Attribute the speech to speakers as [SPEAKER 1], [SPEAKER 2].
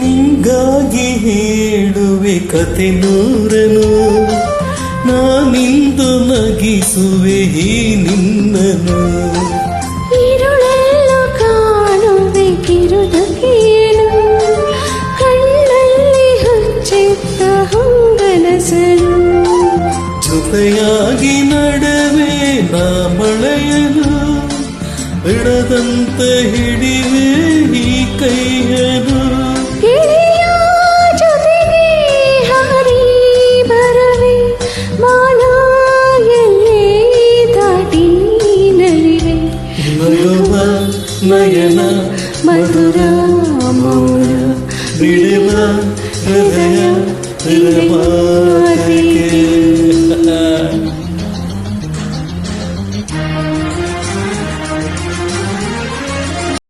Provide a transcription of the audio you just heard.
[SPEAKER 1] ನಿಂಗಾಗಿ ಹೇಳುವೆ ಕತೆ ನೂರನು. ನಾನಿಂದು ನಗಿಸುವೆ ಈ ನಿನ್ನನು. ಜೊತೆಯಾಗಿ ನಡವೆ ನಾ ಮಳೆಯಲು. ಬಿಡದಂತೆ ಹಿಡಿವೆ మధురువ నయన
[SPEAKER 2] మధుర మౌన
[SPEAKER 1] విడవ హృదయ విడవ